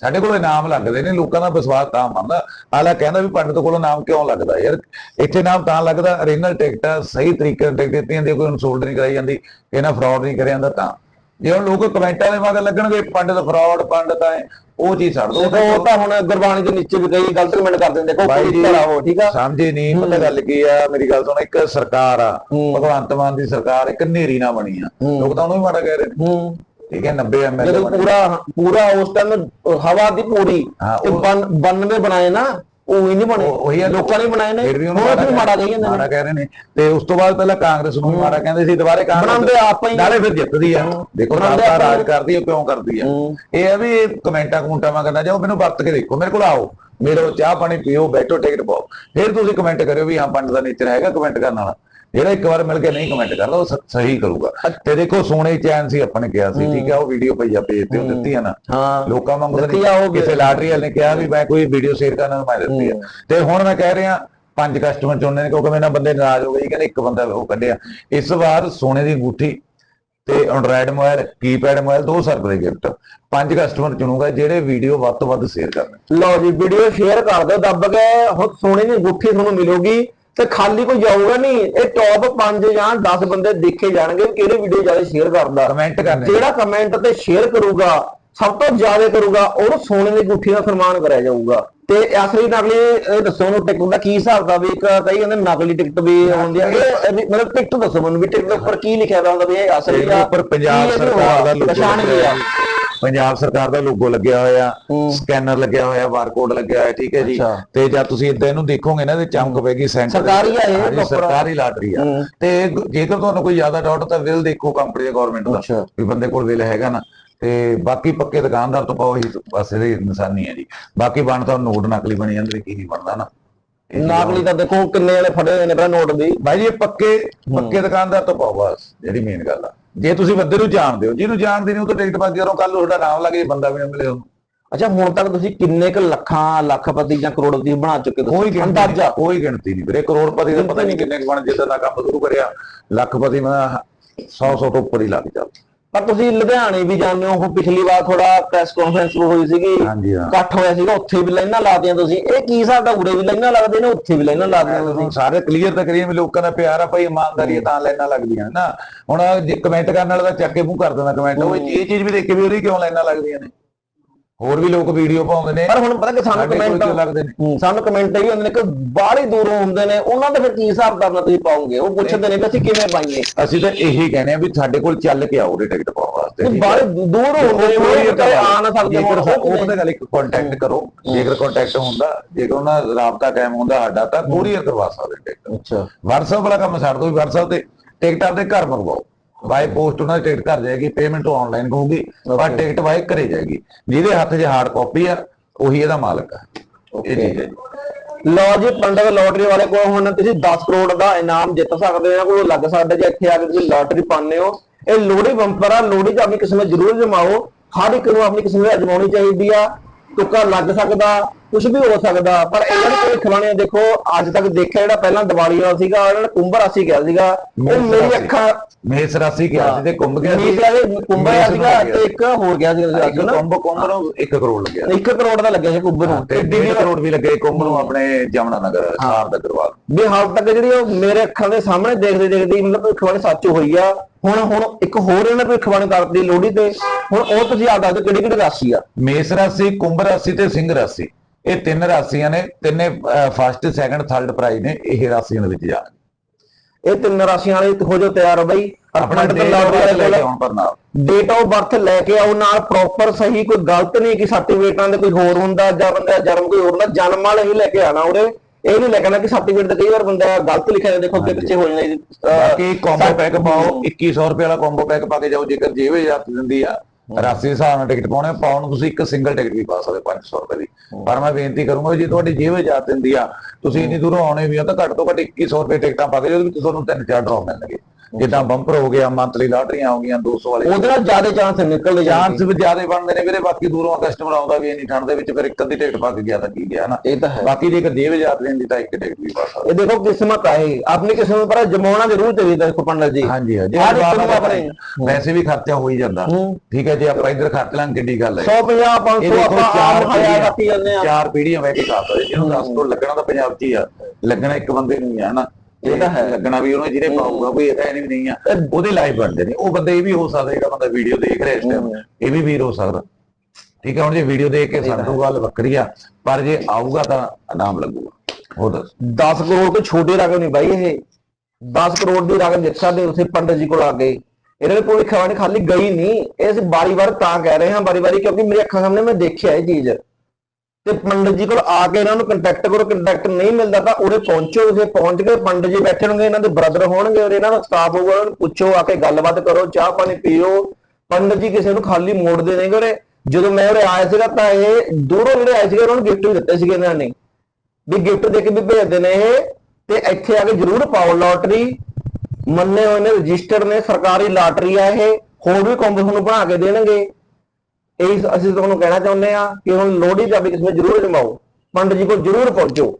ਸਾਡੇ ਕੋਲ ਇਨਾਮ ਲੱਗਦੇ ਨੇ ਲੋਕਾਂ ਦਾ ਵਿਸ਼ਵਾਸ ਤਾਂ ਮੰਨਦਾ। ਆਲਾ ਕਹਿੰਦਾ ਵੀ ਪੰਡਤ ਕੋਲੋਂ ਨਾਮ ਕਿਉਂ ਲੱਗਦਾ? ਯਾਰ ਇੱਥੇ ਨਾਮ ਤਾਂ ਲੱਗਦਾ ਓਰੀਜਨਲ ਟਿਕਟ ਸਹੀ ਤਰੀਕੇ ਨਾਲ ਟਿਕਟ ਦਿੱਤੀ ਜਾਂਦੀ ਕੋਈ ਇਨਸੋਲਡ ਨਹੀਂ ਕਰਾਈ ਜਾਂਦੀ ਇਹਨਾਂ ਫਰਾਡ ਨਹੀਂ ਕਰਿਆ ਜਾਂਦਾ ਤਾਂ। ਜੇ ਲੋਕ ਕਮੈਂਟਾਂ ਦੇ ਮਗਰ ਲੱਗਣਗੇ ਪੰਡਤ ਫਰਾਡ ਪੰਡਤ ਆ ਉਹ ਚੀਜ਼ ਛੱਡ ਦੋ। ਉਹ ਤਾਂ ਹੁਣ ਗੁਰਬਾਣੀ ਦੇ ਨੀਚੇ ਵੀ ਕਈ ਗਲਤ ਕਮੈਂਟ ਕਰਦੇ ਨੇ ਦੇਖੋ ਕੋਈ ਤਰ੍ਹਾਂ ਹੋ ਠੀਕ ਆ? ਸਮਝੇ ਨਹੀਂ ਪਤਾ ਗੱਲ ਕੀ ਆ ਮੇਰੀ ਗੱਲ ਸੁਣ ਇੱਕ ਸਰਕਾਰ ਆ। ਭਗਵੰਤ ਮਾਨ ਦੀ ਸਰਕਾਰ ਇੱਕ ਨੇਰੀ ਨਾ ਬਣੀ ਆ। ਲੋਕ ਤਾਂ ਉਹਨੂੰ ਹੀ ਮਾੜਾ ਕਹਿ ਰਹੇ ਨੇ। ਠੀਕ ਹੈ 90 ਐਮਐਲਏ ਜਦੋਂ ਪੂਰਾ ਪੂਰਾ ਉਸ ਟਾਈਮ ਹਵਾ ਦੀ ਪੂਰੀ ਤੇ ਉਹ- 92 ਬਣਾਏ ਨਾ ਉਹ ਹੀ ਨਹੀਂ ਬਣੇ। ਉਹ- ਆ, ਲੋਕਾਂ ਨੇ ਬਣਾਏ ਨੇ। ਫਿਰ ਵੀ ਉਹਨੂੰ ਵੀ ਮਾੜਾ ਕਹਿ- ਕਹੀ ਜਾਂਦੇ ਮਾੜਾ ਨੇ ਕਹਿ ਰਹੇ ਨੇ। ਤੇ ਉਸ ਤੋਂ ਬਾਅਦ ਪਹਿਲਾਂ ਕਾਂਗਰਸ ਨੂੰ ਵੀ ਮਾੜਾ ਕਹਿੰਦੇ ਸੀ ਦੁਬਾਰੇ ਕਾਂਗਰਸ ਬਣਾਉਂਦੇ ਆਪਾਂ ਹੀ। ਨਾਲੇ ਫਿਰ ਜਿੱਤਦੀ ਆ। ਦੇਖੋ ਬਣਾਉਂਦੇ ਰਾਜਾ ਆਪਾਂ। ਰਾਜ ਕਰਦੀ ਆ ਕਿਉਂ ਕਰਦੀ ਆ? ਹੂੰ। ਇਹ ਆ ਵੀ ਕਮੈਂਟਾਂ ਕਮੈਂਟਾਂ ਮਾ ਕਰਨਾ ਜਾਓ ਮੈਨੂੰ ਵਰਤ ਕੇ ਦੇਖੋ। ਮੇਰੇ ਕੋਲ ਆਓ। ਮੇਰੇ ਕੋਲ ਚਾਹ ਪਾਣੀ ਪੀਓ ਬੈਠੋ ਟਿਕਟ ਪਾਓ। ਫਿਰ ਤੁਸੀਂ ਕਮੈਂਟ ਕਰਿਓ ਵੀ ਹਾਂ ਪੰਡ ਦਾ ਨੇਚਰ ਹੈਗਾ ਕਮੈਂਟ ਕਰਨ ਵਾਲਾ। ਜਿਹੜਾ ਇੱਕ ਵਾਰ ਮਿਲ ਕੇ ਨਹੀਂ ਕਮੈਂਟ ਕਰਦਾ ਉਹ ਸਹੀ ਕਰੂਗਾ। ਤੇ ਦੇਖੋ ਸੋਨੇ ਚੈਨ ਸੀ ਆਪਾਂ ਨੇ ਕਿਹਾ ਸੀ ਠੀਕ ਹੈ ਉਹ ਵੀਡੀਓ ਪਈ ਆ ਪੇਜ ਤੇ ਦਿੱਤੀ ਆ ਨਾ। ਲੋਕਾਂ ਵਾਂਗੂ ਕਿਸੇ ਲਾਟਰੀ ਵਾਲੇ ਨੇ ਕਿਹਾ ਵੀ ਮੈਂ ਕੋਈ ਵੀਡੀਓ ਸ਼ੇਅਰ ਕਰਨਾ ਮੈਂ ਦਿੱਤੀ ਆ ਤੇ ਹੁਣ ਮੈਂ ਕਹਿ ਰਿਹਾ ਪੰਜ ਕਸਟਮਰ ਚੁਣਨੇ ਨੇ ਕਿਉਂਕਿ ਮੇਰੇ ਨਾਲ ਬੰਦੇ ਨਾਰਾਜ਼ ਹੋ ਗਏ ਕਹਿੰਦੇ ਇੱਕ ਬੰਦਾ ਉਹ ਕੱਢਿਆ। ਇਸ ਵਾਰ ਸੋਨੇ ਦੀ ਅੰਗੂਠੀ ਤੇ ਐਂਡਰਾਇਡ ਮੋਬਾਈਲ ਕੀਪੈਡ ਮੋਬਾਈਲ ਦੋ ਸਰਵ ਦੇ ਗਿਫਟ ਪੰਜ ਕਸਟਮਰ ਚੁਣੂਗਾ ਜਿਹੜੇ ਵੀਡੀਓ ਵੱਧ ਤੋਂ ਵੱਧ ਸ਼ੇਅਰ ਕਰਨ। ਲਓ ਜੀ ਵੀਡੀਓ ਸ਼ੇਅਰ ਕਰ ਦਿਓ ਦੱਬ ਕੇ ਹੁਣ ਸੋਨੇ ਦੀ ਗੁੱਠੀ ਤੁਹਾਨੂੰ ਮਿਲੂਗੀ। ਤੇ ਖਾਲੀ ਕੋਈ ਜਾਊਗਾ ਨਹੀਂ। ਇਹ ਟੌਪ 5 ਜਾਂ 10 ਬੰਦੇ ਦੇਖੇ ਜਾਣਗੇ ਕਿਹੜੀ ਵੀਡੀਓ ਜ਼ਿਆਦਾ ਸ਼ੇਅਰ ਕਰਦਾ। ਕਮੈਂਟ ਕਰਨੇ। ਜਿਹੜਾ ਕਮੈਂਟ ਤੇ ਸ਼ੇਅਰ ਕਰੂਗਾ ਸਭ ਤੋਂ ਜ਼ਿਆਦਾ ਕਰੂਗਾ ਉਹਨੂੰ ਸੋਨੇ ਦੀ ਗੁੱਠੀ ਦਾ ਸਨਮਾਨ ਕਰਿਆ ਜਾਊਗਾ ਤੇ ਅਸਲੀ ਨਕਲੀ ਦੱਸੋ ਨੂੰ ਟਿਕਟ ਦਾ ਕੀ ਹਿਸਾਬ ਦਾ ਵੀ ਇੱਕ ਕਈ ਕਹਿੰਦੇ ਨਕਲੀ ਟਿਕਟ ਵੀ ਹੁੰਦੀ ਆ ਇਹ ਮਤਲਬ ਟਿਕਟ ਦੱਸੋ ਮੈਨੂੰ ਵੀ ਟਿਕਟ ਉੱਪਰ ਕੀ ਲਿਖਿਆ ਹੋਇਆ ਹੁੰਦਾ ਵੀ ਇਹ ਅਸਲੀ ਆ ਉੱਪਰ ਪੰਜਾਬ ਸਰਕਾਰ ਦਾ ਲੋਗੋ ਪੰਜਾਬ ਸਰਕਾਰ ਦਾ ਲੋਗੋ ਲੱਗਿਆ ਹੋਇਆ। ਸਕੈਨਰ ਲੱਗਿਆ ਹੋਇਆ ਬਾਰਕੋਡ ਲੱਗਿਆ ਹੋਇਆ ਠੀਕ ਹੈ ਜੀ। ਤੇ ਜਦ ਤੁਸੀਂ ਇਦਾਂ ਇਹਨੂੰ ਦੇਖੋਗੇ ਨਾ ਤੇ ਚਮਕ ਪੈਗੀ ਸੈਂਟਰ ਸਰਕਾਰੀ ਆ ਇਹ? ਸਰਕਾਰੀ ਲਾਟਰੀ ਆ। ਤੇ ਜੇਕਰ ਤੁਹਾਨੂੰ ਕੋਈ ਜ਼ਿਆਦਾ ਡਾਊਟ ਤਾਂ ਬਿੱਲ ਦੇਖੋ ਕੰਪਨੀ ਦਾ ਗਵਰਨਮੈਂਟ ਦਾ। ਵੀ ਬੰਦੇ ਕੋਲ ਬਿੱਲ ਹੈਗਾ ਨਾ ਤੇ ਬਾਕੀ ਪੱਕੇ ਦੁਕਾਨਦਾਰ ਤੋਂ ਪਾਓ ਇਹੀ ਬਸ ਇਹਦੀ ਨਿਸ਼ਾਨੀ ਹੈ ਜੀ। ਬਾਕੀ ਬਣ ਤਾਂ ਨੋਟ ਨਕਲੀ ਬਣੀ ਜਾਂਦੇ ਕੀ ਨਹੀਂ ਬਣਦਾ ਨਾ। ਨਕਲੀ ਤਾਂ ਦੇਖੋ ਕਿੰਨੇ ਵਾਲੇ ਫੜੇ ਹੋਏ ਨੇ ਪਹਿਲਾਂ ਨੋਟ ਦੀ। ਭਾਈ ਜੀ ਇਹ ਪੱਕੇ ਪੱਕੇ ਦੁਕਾਨਦਾਰ ਤੋਂ ਪਾਓ ਬਸ ਜਿਹੜੀ ਮੇਨ ਗੱਲ ਆ। ਜੇ ਤੁਸੀਂ ਬੰਦੇ ਨੂੰ ਜਾਣਦੇ ਹੋ ਜਿਹਨੂੰ ਜਾਣਦੇ ਨਹੀਂ ਉਹ ਤਾਂ ਟਿਕਟ ਪਾ ਕਰੋ ਕੱਲ ਤੁਹਾਡਾ ਨਾਮ ਲੱਗੇ ਬੰਦਾ ਵੀ ਮਿਲੇ ਉਹਨੂੰ। ਅੱਛਾ ਹੁਣ ਤੱਕ ਤੁਸੀਂ ਕਿੰਨੇ ਕੁ ਲੱਖਾਂ ਲੱਖਪਤੀ ਜਾਂ ਕਰੋੜਪਤੀ ਬਣਾ ਚੁੱਕੇ ਕੋਈ ਤੁਸੀਂ ਗਿਣਤੀ ਅੰਦਾਜ਼ਾ। ਕੋਈ ਗਿਣਤੀ ਨਹੀਂ ਵੀਰੇ। ਕਰੋੜਪਤੀ ਦਾ ਪਤਾ ਨਹੀਂ ਕਿੰਨੇ ਕੁ ਬਣ ਜਿੱਦਾਂ ਦਾ ਕੰਮ ਸ਼ੁਰੂ ਕਰਿਆ। ਲੱਖਪਤੀ ਮੈਂ 100 100 ਤੋਂ ਉੱਪਰ ਹੀ ਲੱਗ ਚੱਲ ਪਰ ਤੁਸੀਂ ਲੁਧਿਆਣੇ ਵੀ ਜਾਂਦੇ ਹੋ ਪਿਛਲੀ ਵਾਰ ਥੋੜਾ ਪ੍ਰੈਸ ਕਾਨਫਰੰਸ ਹੋਈ ਸੀਗੀ ਹਾਂਜੀ ਹਾਂ। ਇਕੱਠ ਹੋਇਆ ਸੀਗਾ ਉੱਥੇ ਵੀ ਲਾਈਨਾਂ ਲਾਤੀਆਂ ਤੁਸੀਂ। ਇਹ ਕੀ ਹਿਸਾਬ ਦਾ ਉਰੇ ਵੀ ਲਾਈਨਾਂ ਲੱਗਦੇ ਨੇ ਉੱਥੇ ਵੀ ਲਾਈਨਾਂ ਲਾਤੀਆਂ ਤੁਸੀਂ? ਸਾਰੇ ਕਲੀਅਰ ਤਾਂ ਕਰੀਏ ਵੀ ਲੋਕਾਂ ਦਾ ਪਿਆਰ ਆ ਭਾਈ ਇਮਾਨਦਾਰੀ ਆ, ਤਾਂ ਲੈਣਾ ਲੱਗਦੀਆਂ ਨੇ ਨਾ ਹੁਣ ਜੇ ਕਮੈਂਟ ਕਰਨ ਵਾਲਾ ਤਾਂ ਚੱਕ ਕੇ ਮੂੰਹ ਕਰ ਦਿੰਦਾ ਕਮੈਂਟ ਉਹ ਇਹ ਚੀਜ਼ ਵੀ ਦੇਖ ਕੇ ਵੀ ਉਹਦੀ ਕਿਉਂ ਲੈਣਾ ਲੱਗਦੀਆਂ ਨੇ? ਹੋਰ ਵੀ ਲੋਕ ਵੀਡੀਓ ਪਾਉਂਦੇ ਨੇ। ਪਰ ਹੁਣ ਪਤਾ ਕਿ ਸਾਨੂੰ ਕਮੈਂਟ ਸਾਨੂੰ ਕਮੈਂਟ ਵੀ ਹੁੰਦੇ ਨੇ ਕਿ ਬਾਹਲੀ ਦੂਰੋਂ ਹੁੰਦੇ ਨੇ ਉਹਨਾਂ ਦਾ ਫਿਰ ਕੀ ਹਿਸਾਬ ਕਰਨਾ ਤੁਸੀਂ ਪਾਉਂਗੇ? ਉਹ ਪੁੱਛਦੇ ਨੇ ਵੀ ਅਸੀਂ ਕਿਵੇਂ ਪਾਈਏ? ਅਸੀਂ ਤਾਂ ਇਹੀ ਕਹਿੰਦੇ ਆ ਵੀ ਸਾਡੇ ਕੋਲ ਚੱਲ ਕੇ ਆਓ ਉਹਦੇ ਟਿਕਟ ਪਾਉਣ ਵਾਸਤੇ? ਬਾਹਲੀ ਦੂਰ ਹੁੰਦੇ ਨੇ ਉਹ ਆ ਨਾ ਸਕਦੇ ਉਹ ਉਹ ਕਿਵੇਂ? ਤਾਂ ਗੱਲ ਇੱਕ ਕੰਟੈਕਟ ਕਰੋ ਜੇਕਰ ਕੰਟੈਕਟ ਹੁੰਦਾ ਜੇਕਰ ਉਹਨਾਂ ਦਾ ਰਾਬਤਾ ਕਾਇਮ ਹੁੰਦਾ ਸਾਡਾ ਤਾਂ ਕੋਰੀਅਰ ਕਰਵਾ ਸਕਦੇ ਟਿਕਟ ਅੱਛਾ। WhatsApp ਵਾਲਾ ਕੰਮ ਛੱਡ ਦੋ ਵੀ WhatsApp ਤੇ ਟਿਕਟ ਆਪਦੇ ਘਰ ਮੰਗਵਾਓ। ਬਾਈ ਪੋਸਟ ਉਹਨਾਂ ਦੀ ਟਿਕਟ ਘਰ ਜਾਏਗੀ ਪੇਮੈਂਟ ਆਨਲਾਈਨ ਹੋਊਗੀ ਪਰ ਟਿਕਟ ਬਾਈ ਘਰੇ ਜਾਏਗੀ। ਜਿਹਦੇ ਹੱਥ 'ਚ ਹਾਰਡ ਕਾਪੀ ਆ ਉਹੀ ਇਹਦਾ ਮਾਲਕ ਆ। ਇਹ ਹੈ। ਜੀ ਲਓ ਜੀ ਪੰਡਤ ਲੋਟਰੀ ਵਾਲੇ ਕੋਲ ਹੁਣ ਤੁਸੀਂ 10 ਕਰੋੜ ਦਾ ਇਨਾਮ ਜਿੱਤ ਸਕਦੇ ਹੋ ਕੋਲ ਲੱਗ ਸਕਦਾ ਜੇ ਇੱਥੇ ਆ ਕੇ ਤੁਸੀਂ ਲੋਟਰੀ ਪਾਉਂਦੇ ਹੋ। ਇਹ ਲੋਹੜੀ ਬੰਪਰ ਆ ਲੋਹੜੀ 'ਚ ਆਪਣੀ ਕਿਸਮਤ ਜ਼ਰੂਰ ਜਮਾਓ। ਹਰ ਇੱਕ ਨੂੰ ਆਪਣੀ ਕਿਸਮਤ ਅਜਮਾਉਣੀ ਚਾਹੀਦੀ ਆ। ਤੁੱਕਾ ਲੱਗ ਸਕਦਾ ਕੁਝ ਵੀ ਹੋ ਸਕਦਾ ਪਰ ਇਹਨਾਂ ਨੇ ਕੋਈ ਖਵਾਣੇ ਦੇਖੋ ਅੱਜ ਤੱਕ ਦੇਖਿਆ ਜਿਹੜਾ ਪਹਿਲਾਂ ਦੀਵਾਲੀ ਵਾਲਾ ਸੀਗਾ ਇਹਨਾਂ ਨੇ ਕੁੰਭ ਰਾਸ਼ੀ ਕਿਹਾ ਸੀਗਾ। ਉਹ ਮੇਰੀ। ਅੱਖਾਂ ਮੇਸ ਰਾਸੀ ਕਿਹਾ ਸੀ ਤੇ ਕੁੰਭ ਗਿਆ ਸੀ। ਕੁੰਭ ਮੇਸ਼ ਰਾਸ਼ੀ ਨੂੰ ਸੀਗਾ ਤੇ ਇੱਕ ਹੋਰ ਗਿਆ ਸੀਗਾ ਇੱਕ ਕੁੰਭ ਕੁੰਭ ਨੂੰ 1 ਕਰੋੜ ਲੱਗਿਆ। 1 ਕਰੋੜ ਦਾ ਲੱਗਿਆ ਸੀ ਕੁੰਭ ਨੂੰ। ਤੇ 1.5 ਕਰੋੜ ਵੀ ਲੱਗੇ ਕੁੰਭ ਨੂੰ ਆਪਣੇ ਜਮਨਾ ਨਗਰ ਸਾਰ ਦਾ ਕਰਵਾ ਵੀ ਹਾਲ ਤੱਕ ਜਿਹੜੀ ਉਹ ਮੇਰੇ ਅੱਖਾਂ ਦੇ ਸਾਹਮਣੇ ਦੇਖਦੇ ਦੇਖਦੇ ਮਤਲਬ ਭਵਿੱਖਬਾਣੀ ਸੱਚ ਹੋਈ ਆ। ਹੁਣ ਹੁਣ ਇੱਕ ਹੋਰ ਇਹਨਾਂ ਭਵਿੱਖਬਾਣੀ ਕਰਦੀ ਲੋਹੜੀ ਤੇ। ਹੁਣ ਉਹ ਤੁਸੀਂ ਆਪ ਦੱਸ ਦਿਓ ਕਿਹੜੀ ਕਿਹੜੀ ਰਾਸ਼ੀ ਆ। ਮੇਸ ਰਾਸ਼ੀ ਕੁੰਭ ਰਾਸ਼ੀ ਤੇ ਸਿੰਘ ਰਾਸ਼ੀ। ਇਹ ਤਿੰਨ ਰਾਸ਼ੀਆਂ ਨੇ ਤਿੰਨੇ ਫਸਟ ਸੈਕੰਡ ਥਰਡ ਪ੍ਰਾਈਜ਼ ਨੇ ਇਹ ਰਾਸ਼ੀਆਂ ਦੇ ਵਿੱਚ ਜਾਣ ਇਹ ਤਿੰਨ ਰਾਸ਼ੀਆਂ ਵਾਲੇ ਹੋ ਜਾਓ ਤਿਆਰ ਹੋ ਬਈ। ਆਪਣਾ ਡੇਟ ਆਫ ਬਰਥ ਲੈ ਕੇ ਆਓ ਨਾਲ ਪ੍ਰੋਪਰ ਸਹੀ ਕੋਈ ਗਲਤ ਨਹੀਂ ਕਿ ਸਰਟੀਫਿਕੇਟਾਂ ਦੇ ਕੋਈ ਹੋਰ ਹੁੰਦਾ ਜਾਂ ਬੰਦਾ ਦਾ ਜਨਮ ਕੋਈ ਹੋਰ ਹੁੰਦਾ ਜਨਮ ਵਾਲੇ ਹੀ ਲੈ ਕੇ ਆਣਾ ਉਹਦੇ ਇਹ ਨਹੀਂ ਲਿਖਣਾ ਕਿ ਸਰਟੀਫਿਕੇਟ ਤੇ ਕਈ ਵਾਰ ਬੰਦਾ ਗਲਤ ਲਿਖਿਆ ਜਾਂਦਾ ਦੇਖੋ ਅੱਗੇ ਪਿੱਛੇ ਹੋ ਜਾਂਦਾ ਬਾਕੀ ਕੰਬੋ ਪੈਕ ਪਾਓ 2100 ਰੁਪਏ ਵਾਲਾ ਕੰਬੋ ਪੈਕ ਪਾ ਕੇ ਜਾਓ ਜੇਕਰ ਜੇਵੇ ਜਾਤ ਦਿੰਦੀ ਆ। ਰਾਸੀ ਹਿਸਾਬ ਨਾਲ ਟਿਕਟ ਪਾਉਣੇ ਪਾਉਣ ਨੂੰ ਤੁਸੀਂ ਇੱਕ ਸਿੰਗਲ ਟਿਕਟ ਵੀ ਪਾ ਸਕਦੇ 500 ਰੁਪਏ ਦੀ। ਪਰ ਮੈਂ ਬੇਨਤੀ ਕਰੂੰਗਾ ਜੇ ਤੁਹਾਡੀ ਜੇਵੇ ਜਾਤ ਦਿੰਦੀ ਆ ਤੁਸੀਂ ਇੰਨੀ ਦੂਰੋਂ ਆਉਣੇ ਵੀ ਆ ਤਾਂ ਘੱਟ ਤੋਂ ਘੱਟ 2100 ਰੁਪਏ ਟਿਕਟਾਂ ਪਾ ਕੇ ਉਹਦੇ ਵਿੱਚ ਤੁਹਾਨੂੰ ਤਿੰਨ ਚਾਰ ਡਰਾਅ ਮਿਲਣਗੇ। ਜਿੱਦਾਂ ਬੰਪਰ ਹੋ ਗਿਆ ਮੰਥਲੀ ਲਾਟਰੀਆਂ ਹੋ ਗਈਆਂ 200 ਵਾਲੇ। ਉਹਦੇ ਨਾਲ ਜ਼ਿਆਦਾ ਚਾਂਸ ਨਿਕਲਦੇ ਚਾਂਸ ਵੀ ਜ਼ਿਆਦਾ ਬਣਦੇ ਨੇ ਵੀਰੇ ਬਾਕੀ ਦੂਰੋਂ ਕਸਟਮਰ ਆਉਂਦਾ ਵੀ ਇੰਨੀ ਠੰਡ ਦੇ ਵਿੱਚ ਫਿਰ ਇੱਕ ਅੱਧੀ ਟਿਕਟ ਪਾ ਕੇ ਗਿਆ ਤਾਂ ਕੀ ਗਿਆ ਨਾ। ਇਹ ਤਾਂ ਹੈ। ਬਾਕੀ ਜੇਕਰ ਜੇਵੇ ਜਾਤ ਲੈਂਦੀ ਤਾਂ ਇੱਕ ਟਿਕਟ ਵੀ ਪਾ ਸਕਦੇ। ਇਹ ਦੇਖੋ ਕਿਸਮਤ ਇਹ। ਆਪਣੀ ਕਿਸਮਤ ਪਰ ਜਮਾਉਣਾ ਜ਼ਰੂਰ ਚਾਹੀਦਾ ਦੇਖੋ ਪੰਡਤ ਜੀ। ਹਾਂਜੀ ਹਾਂਜੀ। ਇੱਕ ਵੈਸੇ ਵੀ ਖਰਚਾ ਹੋ ਹੀ ਜਾਂਦਾ। ਹੂੰ। ਠੀਕ ਹੈ ਜੇ ਆਪਾਂ ਇੱਧਰ ਖਰਚ ਲਾਂ ਕਿੱਡੀ ਗੱਲ ਹੈ। 150 ਇਹ 500 ਦੇਖੋ ਆਪਾਂ ਆਮ ਹਜ਼ਾਰ ਰੱਖੀ ਜਾਂਦੇ ਆ। ਚਾਰ ਪੀੜ੍ਹੀਆਂ ਬਹਿ ਕੇ ਖਾ ਸਕਦੇ ਜਿਹਨੂੰ 10 ਤੋਂ ਲੱਗਣਾ ਤਾਂ ਪੰਜਾਬ 'ਚ ਹੀ ਆ। ਲੱਗਣਾ ਇੱਕ ਬੰਦੇ ਨੂੰ ਹੀ ਆ ਨਾ ਇਹ ਤਾਂ ਹੈ। ਲੱਗਣਾ ਵੀ ਉਹਨੂੰ ਜਿਹਨੇ ਪਾਊਗਾ ਕੋਈ ਇਹ ਤਾਂ ਨਹੀਂ ਨਹੀਂ ਆ। ਉਹਦੇ ਲਾਈਵ ਬਣਦੇ ਨੇ। ਉਹ ਬੰਦੇ ਇਹ ਵੀ ਹੋ ਸਕਦਾ ਜਿਹੜਾ ਬੰਦਾ ਵੀਡੀਓ ਦੇਖ ਰਿਹਾ ਇਸ ਟਾਈਮ ਇਹ ਵੀ ਵੀਰ ਹੋ ਸਕਦਾ। ਠੀਕ ਹੈ ਹੁਣ ਜੇ ਵੀਡੀਓ ਦੇਖ ਕੇ ਸਾਨੂੰ ਗੱਲ ਵੱਖਰੀ ਆ ਪਰ ਜੇ ਆਊਗਾ ਤਾਂ ਇਨਾਮ ਲੱਗੂਗਾ। ਉਹ ਦੱਸ। 10 ਕਰੋੜ ਤੋਂ ਛੋਟੀ ਰਕਮ ਨਹੀਂ ਬਾਈ ਇਹ। 10 ਕਰੋੜ ਦੀ ਰਕਮ ਜਿੱਤ ਸਕਦੇ ਉਸੇ ਪੰਡਤ ਜੀ ਕੋਲ ਆ ਗਏ ਇਹਨਾਂ ਦੇ ਕੋਈ ਖਵਾਣੀ ਖਾਲੀ ਗਈ ਨਹੀਂ, ਇਹ ਅਸੀਂ ਬਾਰੀ-ਬਾਰ ਤਾਂ ਕਹਿ ਰਹੇ ਹਾਂ ਬਾਰੀ-ਬਾਰੀ ਕਿਉਂਕਿ ਮੇਰੀ ਅੱਖਾਂ ਸਾਹਮਣੇ ਮੈਂ ਦੇਖਿਆ ਇਹ ਚੀਜ਼। ਤੇ ਪੰਡਤ ਜੀ ਕੋਲ ਆ ਕੇ ਇਹਨਾਂ ਨੂੰ ਕੰਟੈਕਟ ਕਰੋ ਕੰਟੈਕਟ ਨਹੀਂ ਮਿਲਦਾ ਤਾਂ ਉਰੇ ਪਹੁੰਚੋ ਉਰੇ ਪਹੁੰਚ ਕੇ ਪੰਡਤ ਜੀ ਬੈਠੇ ਹੋਣਗੇ, ਇਹਨਾਂ ਦੇ ਬ੍ਰਦਰ ਹੋਣਗੇ ਔਰ ਇਹਨਾਂ ਦਾ ਸਟਾਫ ਹੋਊਗਾ, ਉਹਨਾਂ ਨੂੰ ਪੁੱਛੋ, ਆ ਕੇ ਗੱਲਬਾਤ ਕਰੋ, ਚਾਹ ਪਾਣੀ ਪੀਓ। ਪੰਡਤ ਜੀ ਕਿਸੇ ਨੂੰ ਖਾਲੀ ਮੋੜਦੇ ਨੇਗੇ ਉਰੇ। ਜਦੋਂ ਮੈਂ ਉਰੇ ਆਇਆ ਸੀਗਾ ਤਾਂ ਇਹ ਦੂਰੋਂ ਜਿਹੜੇ ਆਏ ਸੀਗੇ, ਉਹਨਾਂ ਨੂੰ ਗਿਫਟ ਵੀ ਦਿੱਤੇ ਸੀਗੇ ਇਹਨਾਂ ਨੇ। ਵੀ ਗਿਫਟ ਦੇ ਕੇ ਵੀ ਭੇਜਦੇ ਨੇ ਇਹ, ਤੇ ਇੱਥੇ ਆ ਕੇ ਜਰੂਰ ਪਾਓ ਲੋਟਰੀ ਮੰਨੇ ਹੋਏ ਨੇ ਰਜਿਸਟਰਡ ਨੇ, ਸਰਕਾਰੀ ਲਾਟਰੀ ਆ ਇਹ, ਹੋਰ ਵੀ ਕੌਮ ਤੁਹਾਨੂੰ ਬਣਾ ਕੇ ਦੇਣਗੇ। ਇਹ ਅਸੀਂ ਤੁਹਾਨੂੰ ਕਹਿਣਾ ਚਾਹੁੰਦੇ ਆ ਕਿ ਹੁਣ ਲੋਹੜੀ ਦਾ ਵੀ ਕਿਸਮਤ ਜਰੂਰ ਜਮਾਓ, ਪੰਡਤ ਜੀ ਕੋਲ ਜਰੂਰ ਪਹੁੰਚੋ।